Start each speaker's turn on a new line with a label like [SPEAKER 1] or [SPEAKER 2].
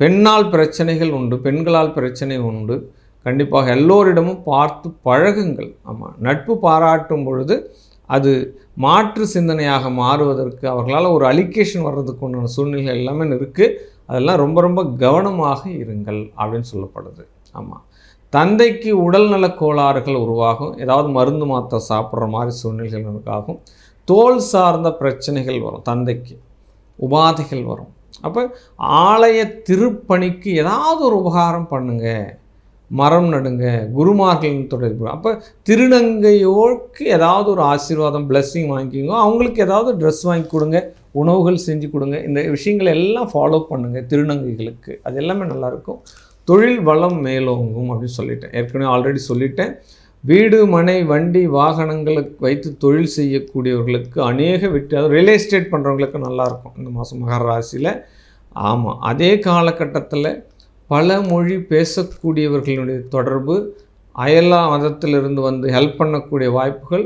[SPEAKER 1] பெண்ணால் பிரச்சனைகள் உண்டு பெண்களால் பிரச்சனை உண்டு. கண்டிப்பாக எல்லோரிடமும் பார்த்து பழகுங்கள். ஆமாம் நட்பு பாராட்டும் பொழுது அது மாற்று சிந்தனையாக மாறுவதற்கு அவர்களால் ஒரு அலிகேஷன் வர்றதுக்கு உண்டான சூழ்நிலை எல்லாமே இருக்குது அதெல்லாம் ரொம்ப ரொம்ப கவனமாக இருங்கள் அப்படின்னு சொல்லப்படுது. ஆமாம் தந்தைக்கு உடல்நல கோளாறுகள் உருவாகும். ஏதாவது மருந்து மாத்திரை சாப்பிட்ற மாதிரி சூழ்நிலைகள் உருவாகும் தோல் சார்ந்த பிரச்சனைகள் வரும் தந்தைக்கு. உபாதைகள் வரும். அப்போ ஆலய திருப்பணிக்கு ஏதாவது ஒரு உபகாரம் பண்ணுங்க. மரம் நடுங்க குருமார்கள் தொடர்பு அப்போ திருநங்கையோருக்கு ஏதாவது ஒரு ஆசீர்வாதம் பிளஸ்ஸிங் வாங்கிக்கோங்க. அவங்களுக்கு ஏதாவது ட்ரெஸ் வாங்கி கொடுங்க உணவுகள் செஞ்சு கொடுங்க. இந்த விஷயங்களை எல்லாம் ஃபாலோ பண்ணுங்கள் திருநங்கைகளுக்கு. அது எல்லாமே நல்லாயிருக்கும் தொழில் வளம் மேலோங்கும் அப்படின்னு சொல்லிட்டேன். ஏற்கனவே ஆல்ரெடி சொல்லிட்டேன். வீடு மனை வண்டி வாகனங்களுக்கு வைத்து தொழில் செய்யக்கூடியவர்களுக்கு அநேக வெற்றி அதாவது ரியல் எஸ்டேட் பண்ணுறவங்களுக்கு நல்லாயிருக்கும் இந்த மாதம் மகர ராசியில். ஆமாம் அதே காலகட்டத்தில் பல மொழி பேசக்கூடியவர்களுடைய தொடர்பு அயலா மதத்திலிருந்து வந்து ஹெல்ப் பண்ணக்கூடிய வாய்ப்புகள்